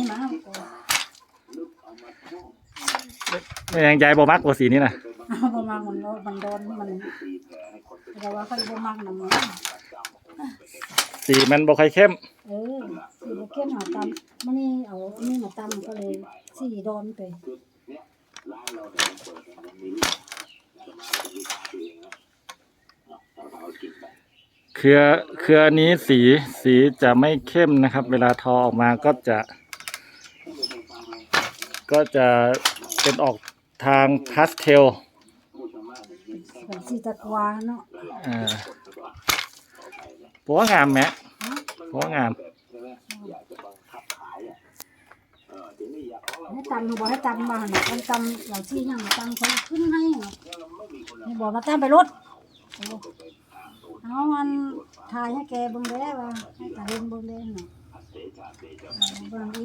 นี่มาไม่ยังใจบ่มักกว่าสีนี้นะเอาประมาณมันโดนมันโดนมันแต่ว่าค่อยบ่มักน้ำมันสีมันบ่ค่อยเข้ม เออสีบ่เข้มหาตำมันนี่เอาอันนี้มาตำก็เลยสีโดนไปเครือเครือนี้สีสีจะไม่เข้มนะครับ เวลาทอออกมาก็จะ ก็จะเป็นออกทางพาสเทลเป็นสีตะกวาเนาะอ่าผมว่างามไหมผมว่างามให้ตำบ่ให้ตำมาหน่อยตำเหล่าที่ยังตำเขาขึ้นให้เนาะนี่บอกมาตำไปรถเอามันถ่ายให้แกเบิ่งแด้ว่าให้ตาเห็นเบิ่งแด้เนาะเบิ่งอี